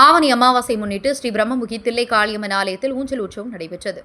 ஆவணி அமாவாசை முன்னிட்டு ஸ்ரீ பிரம்மமுகி தில்லை காளியம்மன் ஆலயத்தில் ஊஞ்சல் உற்சவம் நடைபெற்றது.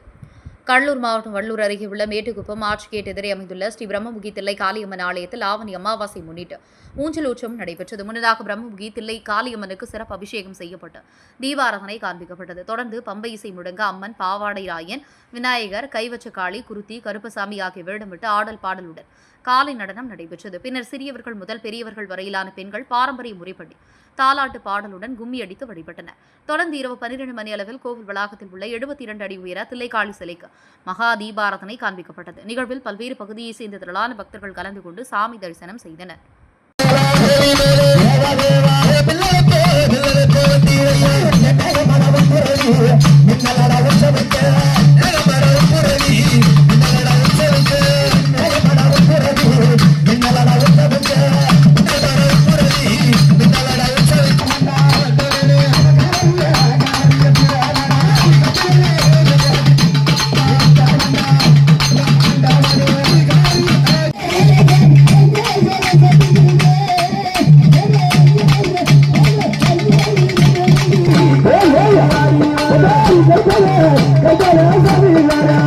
கடலூர் மாவட்டம் வள்ளூர் அருகே உள்ள மேட்டுக்குப்பம் ஆட்சிகேட் எதிரே அமைந்துள்ள ஸ்ரீ பிரம்மமுகி தில்லை காளியம்மன் ஆலயத்தில் ஆவணி அமாவாசை முன்னிட்டு ஊஞ்சல் உற்சவம் நடைபெற்றது. முன்னதாக பிரம்மமுகி தில்லை காளியம்மனுக்கு சிறப்பு அபிஷேகம் செய்யப்பட்டு தீபாராதனை காண்பிக்கப்பட்டது. தொடர்ந்து பம்பை இசை முடங்க அம்மன் பாவாடை ராயன் விநாயகர் கைவச்ச காளி குருத்தி கருப்பசாமி ஆகிய வேடமிட்டு ஆடல் பாடலுடன் காலை நடனம் நடைபெற்றது. பின்னர் சிறியவர்கள் முதல் பெரியவர்கள் வரையிலான பெண்கள் பாரம்பரிய முறைப்படி தாலாட்டு பாடலுடன் கும்மி அடித்து வழிபட்டனர். தொடர்ந்து இரவு பன்னிரண்டு மணி அளவில் கோவில் வளாகத்தில் உள்ள எழுபத்தி இரண்டு அடி உயர தில்லைக்காளி சிலைக்கு மகா தீபாரதனை காண்பிக்கப்பட்டது நிகழ்வில் பல்வேறு பகுதியை சேர்ந்த திரளான பக்தர்கள் கலந்து கொண்டு சாமி தரிசனம் செய்தனர் Cadê essa menina?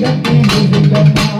Let me move it up.